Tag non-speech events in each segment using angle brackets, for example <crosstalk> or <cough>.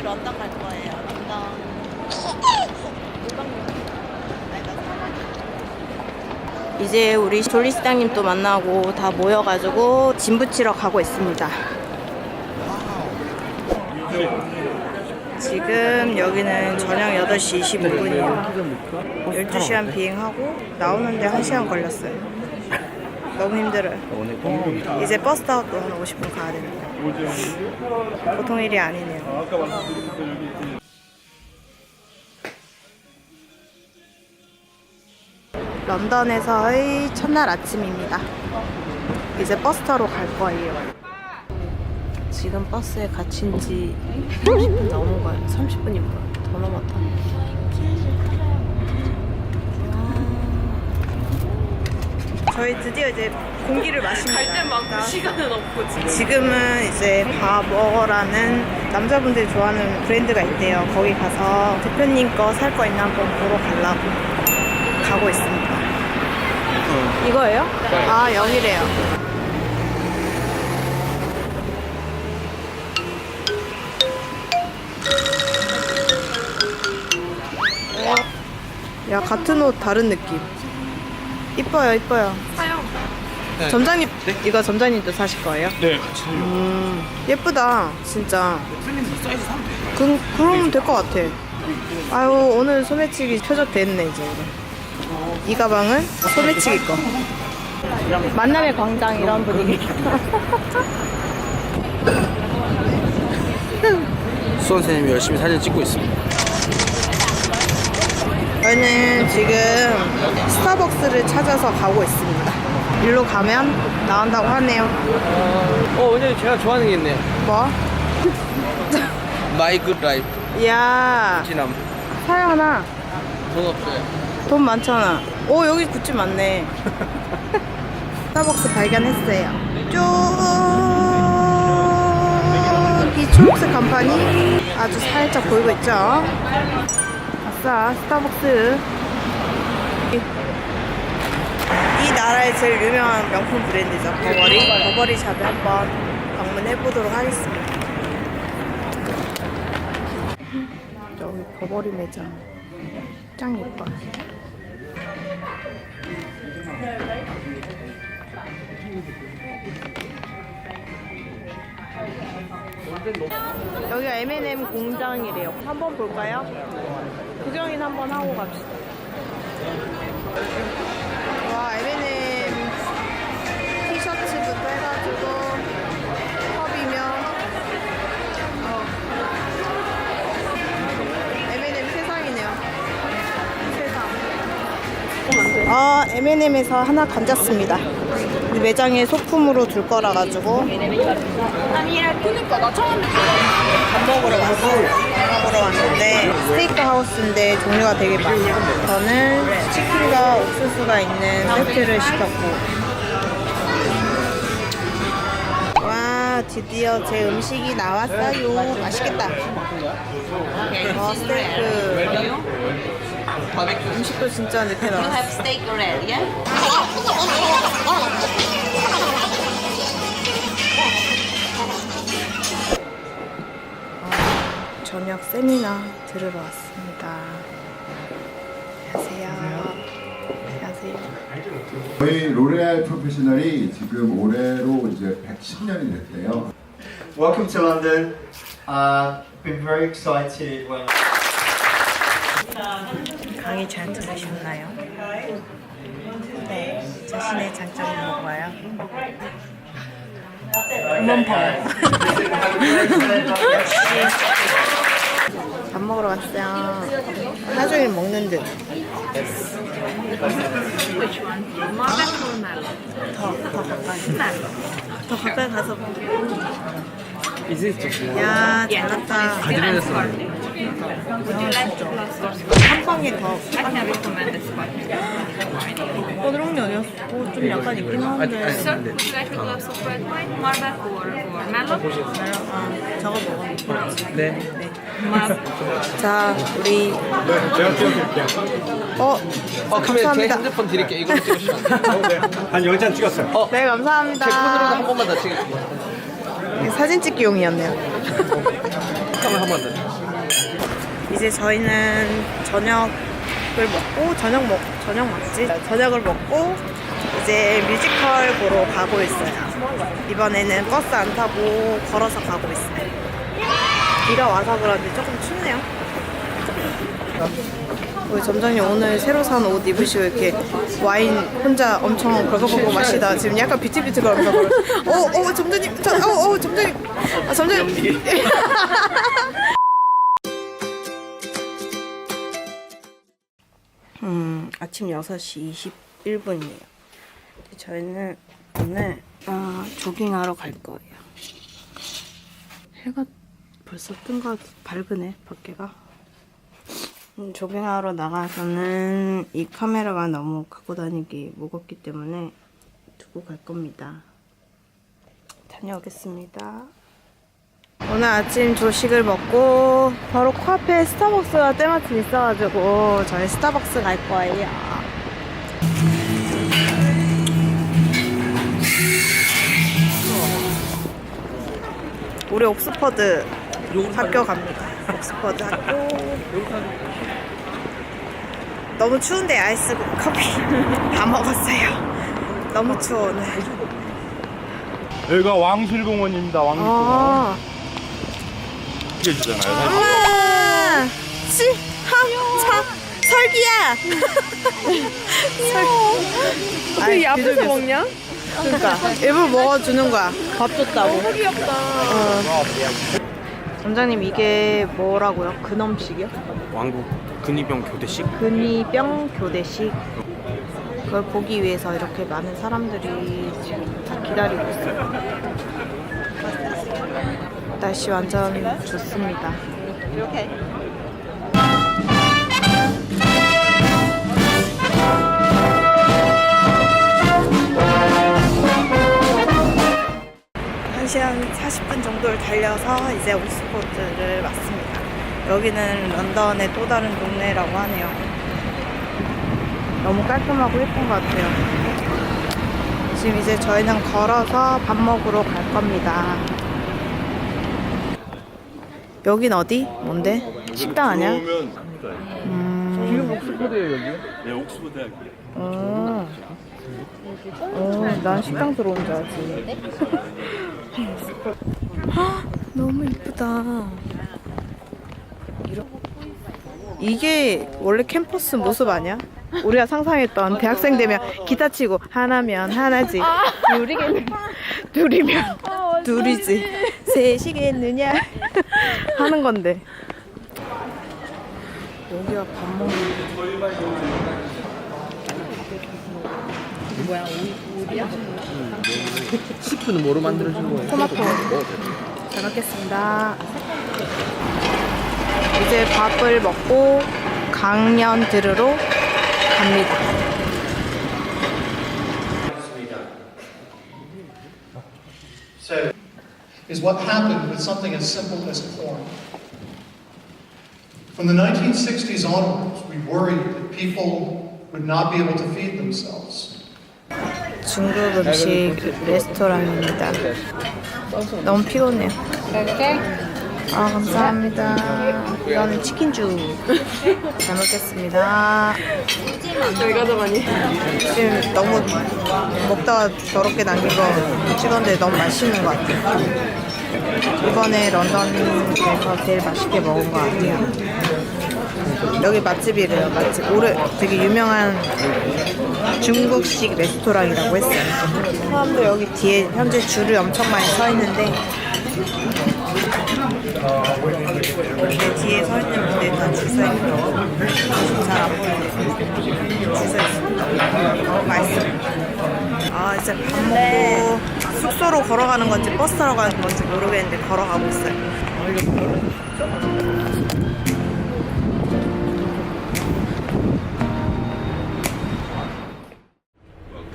저희 런던 갈 거예요. 런던. 이제 우리 졸리스당님 또 만나고 다 모여가지고 짐 붙이러 가고 있습니다. 지금 여기는 저녁 8시 25분이에요. 12시간 비행하고 나오는데 1시간 걸렸어요. 너무 힘들어요. 이제 버스 타고 또 한 50분 가야 됩니다. 보통 일이 아니네요. 런던에서의 첫날 아침입니다. 이제 버스 타러 갈 거예요. 지금 버스에 갇힌 지 30분 넘은 거예요. 30분이 뭐야? 더 넘었다. 저희 드디어 이제 공기를 마십니다. 갈 때만큼 시간은 없고 지금은 이제 바버라는 남자분들이 좋아하는 브랜드가 있대요. 거기 가서 대표님 거 살 거 있나 한번 보러 가려고 가고 있습니다. 이거예요? 아 여기래요. 야 같은 옷 다른 느낌. 이뻐요 이뻐요. 사요. 점장님 이거 점장님도 사실 거예요? 네, 같이 살려고. 음 예쁘다 진짜. 틀린 사이즈 사면 돼. 그 그러면 될 것 같아. 아유 오늘 소매치기 표적 됐네 이제. 이 가방은 소매치기 거. 만남의 광장 이런 분위기. 수 선생님이 열심히 사진 찍고 있습니다. 저희는 지금 스타벅스를 찾아서 가고 있습니다. 일로 가면 나온다고 하네요. 어, 오늘 제가 좋아하는 게 있네요. 뭐? 마이 굿 라이프. 야 지남. 사요 하나. 돈 없어요. 돈 많잖아. 오 여기 굿즈 많네. <laughs> 스타벅스 발견했어요. 저기 초록색 간판이 아주 살짝 보이고 있죠. 아싸 스타벅스. 이, 이 나라의 제일 유명한 명품 브랜드죠. 버버리. 버버리 샵에 한번 방문해 보도록 하겠습니다. 저기 버버리 매장. 짱 예뻐. 여기가 M&M 공장이래요. 한번 볼까요? 구경인 한번 하고 갑시다. M&M에서 하나 건졌습니다. 매장에 소품으로 둘 거라 가지고 밥 먹으러 왔어요. 밥 먹으러 왔는데 스테이크 하우스인데 종류가 되게 많아요. 저는 치킨과 옥수수가 있는 세트를 시켰고 와 드디어 제 음식이 나왔어요. 맛있겠다. 와 스테이크 음식도 진짜 늦게 나왔어. have steak red, yeah? 저녁 세미나 들으러 왔습니다. 안녕하세요. 안녕하세요. 저희 로레알 프로페셔널이 지금 올해로 이제 110년이 됐대요. Welcome to London. Uh, been very excited when 강의 잘 들으셨나요? 네. 자신의 장점을 먹어요. 그만 봐요. <laughs> 밥 먹으러 왔어요. 하루 종일 먹는 듯. 더, 더 가까이. 더 가까이 가서 이제 좀 야, 잘났다. 가지런했어. 한 방에 더. 어디였어? 오, 좀 약간 있긴 아니, 한데. 아니, or Merlot? 아, 저거 먹어. 네. 자, 우리. 어, 어, 카메라 제 감사합니다. 핸드폰 드릴게요. 이거 찍으시면 안 돼요. 한 10잔 찍었어요. 네, 제 폰으로도 감사합니다. 한 번만 더 찍을게요. 사진 찍기용이었네요. 카메라 한 한번 더. 이제 저희는 저녁을 먹고 저녁 먹 저녁 맞지? 저녁을 먹고 이제 뮤지컬 보러 가고 있어요. 이번에는 버스 안 타고 걸어서 가고 있어요. 비가 와서 그런지 조금 춥네요. 우리 점장님 오늘 새로 산 옷 입으시고 이렇게 와인 혼자 엄청 벌컥벌컥 마시다 지금 약간 비틀비틀거리면서 어, 어, 점장님, 저, 어, 어, 점장님, 아, 점장님. <laughs> 음, 아침 6시 21분이에요. 저희는 오늘 아, 조깅하러 갈 거예요. 해가 벌써 뜬거 밝으네, 밖에가. 음, 조깅하러 나가서는 이 카메라가 너무 갖고 다니기 무겁기 때문에 두고 갈 겁니다. 다녀오겠습니다. 오늘 아침 조식을 먹고 바로 코앞에 스타벅스가 때마침 있어가지고 저희 스타벅스 갈 거예요. 우리 옥스퍼드 학교 갑니다. 옥스퍼드 학교. 너무 추운데 아이스 커피 <laughs> 다 먹었어요. 너무 추워 오늘. 여기가 왕실공원입니다. 왕실공원. 아. 이게 주잖아요. 엄마! 시, 하, 차, 설기야! 설... 어떻게 앞에서 먹냐? 그러니까 일부러 먹어주는 거야. 밥 줬다고. 너무 귀엽다. 어. 점장님 이게 뭐라고요? 근엄식이요? 왕국 근위병 교대식. 근위병 교대식. 그걸 보기 위해서 이렇게 많은 사람들이 지금 다 기다리고 있어요. 날씨 완전 좋습니다. 이렇게. 한 시간 40분 정도를 달려서 이제 옥스포드를 왔습니다. 여기는 런던의 또 다른 동네라고 하네요. 너무 깔끔하고 예쁜 것 같아요. 지금 이제 저희는 걸어서 밥 먹으러 갈 겁니다. 여긴 어디? 뭔데? 식당 아니야? 음. 지금 옥스퍼드예요 여기? 네, 옥스퍼드 학교. 어. 어, 난 식당 들어온 줄 알았지. 헉, 너무 이쁘다. 이게 원래 캠퍼스 모습 아니야? 우리가 상상했던 대학생 되면 기타 치고 하나면 하나지. 둘이겠는 둘이면 둘이지. 셋이겠느냐? 하는 건데. 여기가 밥 먹는 스프는 뭐로 만들어진 거예요? 토마토. 잘 먹겠습니다. 이제 밥을 먹고 강연 들으러 갑니다. So, is what happened with something as simple as corn. From the 1960s onwards, we worried that people would not be able to feed themselves. 중국 음식 레스토랑입니다. 너무 피곤해요. 아, 감사합니다. 이거는 치킨주. 잘 먹겠습니다. 여기 가져가니? 지금 너무 먹다가 더럽게 남긴 거 찍었는데 너무 맛있는 것 같아요. 이번에 런던에서 제일 맛있게 먹은 것 같아요. 여기 맛집이래요, 맛집. 올해 되게 유명한 중국식 레스토랑이라고 했어요. 사람들 여기 뒤에 현재 줄을 엄청 많이 서 있는데 뒤에 서 있는 분들 다줄 서 있고 잘안 보이네. 줄서 있습니다. 너무 맛있어요. 아 이제 밥 먹고 숙소로 걸어가는 건지 버스 타러 가는 건지 모르겠는데 걸어가고 있어요.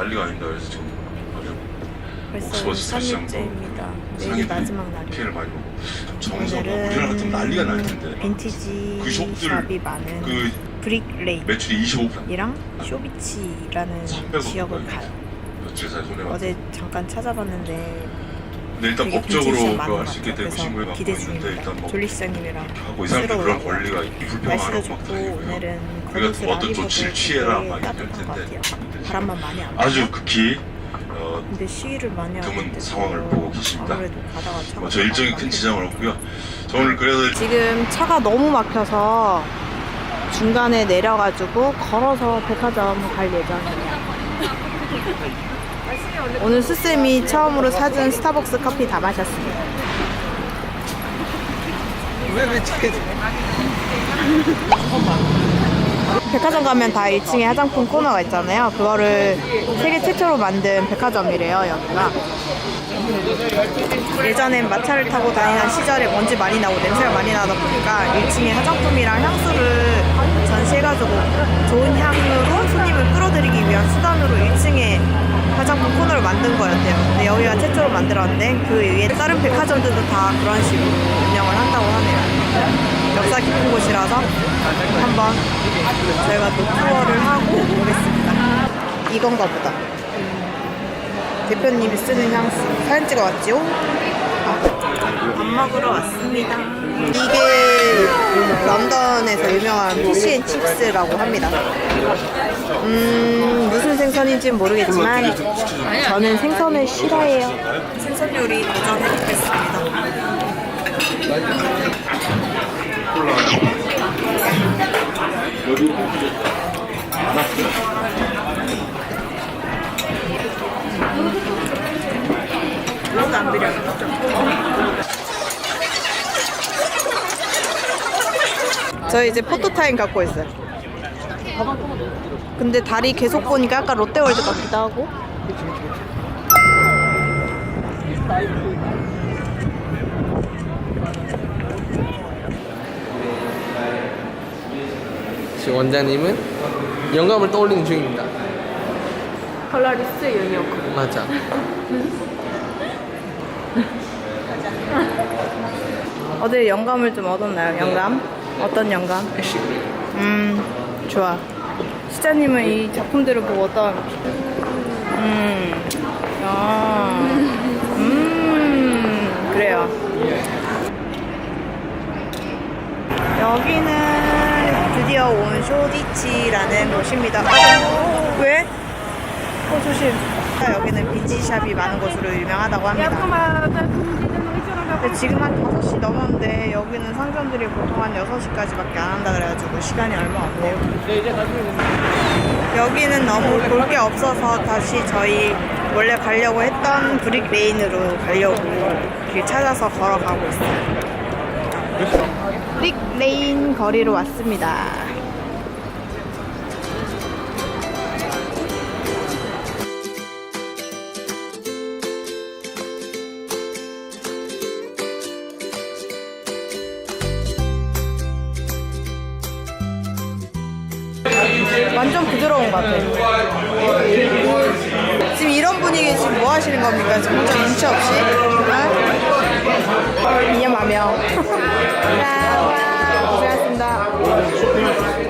난리가 아닙니다. 그래서 지금 아주 벌써 옥스퍼드 다시 3일째입니다. 내일 마지막 날이에요. 피해를 많이 보고 정서 뭐 오늘은 우리나라 같으면 난리가 날 텐데 빈티지 그 숍들, 샵이 많은 그 브릭레인 매출이 25%. 이랑 쇼비치라는 300억 지역을. 가요. 며칠 사이 손해가 어제 잠깐 찾아봤는데 근데 일단 되게 법적으로 분쟁이 그거 많은 할수 있게 것 되고 같아요. 신고해 그래서 기대 있는데 중입니다. 일단 뭐 졸리 시장님이랑 하고 이 사람들 그런. 권리가 날씨도 불평하라고 막 좋고 다니고요. 오늘은 우리 같은 겉옷을 안 어떤 좀 입어도 취해라 막 이럴 텐데. 바람만 많이 안. 아주 극히 어, 근데 시위를 많이 드문 상황을 보고 계십니다. 뭐 저 일정이 큰 지장은 없고요. 저 오늘 그래서 지금 차가 너무 막혀서 중간에 내려가지고 걸어서 백화점 갈 예정이에요. <laughs> 오늘 수쌤이 처음으로 사준 스타벅스 커피 다 마셨습니다. 왜왜 찍게 백화점 가면 다 1층에 화장품 코너가 있잖아요. 그거를 세계 최초로 만든 백화점이래요, 여기가. 예전엔 마차를 타고 다니던 시절에 먼지 많이 나고 냄새가 많이 나다 보니까 1층에 화장품이랑 향수를 전시해가지고 좋은 향으로 손님을 끌어들이기 위한 수단으로 1층에 화장품 코너를 만든 거였대요. 근데 여기가 최초로 만들었는데 그 위에 다른 백화점들도 다 그런 식으로 운영을 한다고 하네요. 역사 깊은 곳이라서 한번 저희가 또 투어를 하고 오겠습니다. 이건가 보다. 대표님이 쓰는 향수 사진 찍어 왔지요? 아, 밥 먹으러 왔습니다. 이게 런던에서 유명한 피시앤칩스라고 합니다. 음 무슨 생선인지는 모르겠지만 저는 생선을 싫어해요. 생선 요리 도전해 보겠습니다. 저 이제 포토타임 갖고 있어요. 근데 다리 계속 보니까 약간 롯데월드 같기도 하고. 원장님은 영감을 떠올리는 중입니다. 컬러리스 유니오크. 맞아. <laughs> 어제 영감을 좀 얻었나요? 영감? 어떤 영감? 음, 좋아. 시자님은 이 작품들을 보고 어떤, 음, 아, 음, 그래요. 여기는 드디어 온 쇼디치라는 곳입니다. 어, 왜? 어, 조심. 여기는 빈티샵이 많은 곳으로 유명하다고 합니다. 근데 지금 한 5시 넘었는데 여기는 상점들이 보통 한 6시까지밖에 안 한다 그래가지고 시간이 얼마 없네요. 여기는 너무 볼 게 없어서 다시 저희 원래 가려고 했던 브릭 레인으로 가려고 길 찾아서 걸어가고 있어요. 브릭 레인 거리로 왔습니다. 완전 부드러운 것 같아요. 지금 이런 분위기 지금 뭐 하시는 겁니까? 진짜 눈치 없이? 아? 이념하며. <laughs> 고생하셨습니다.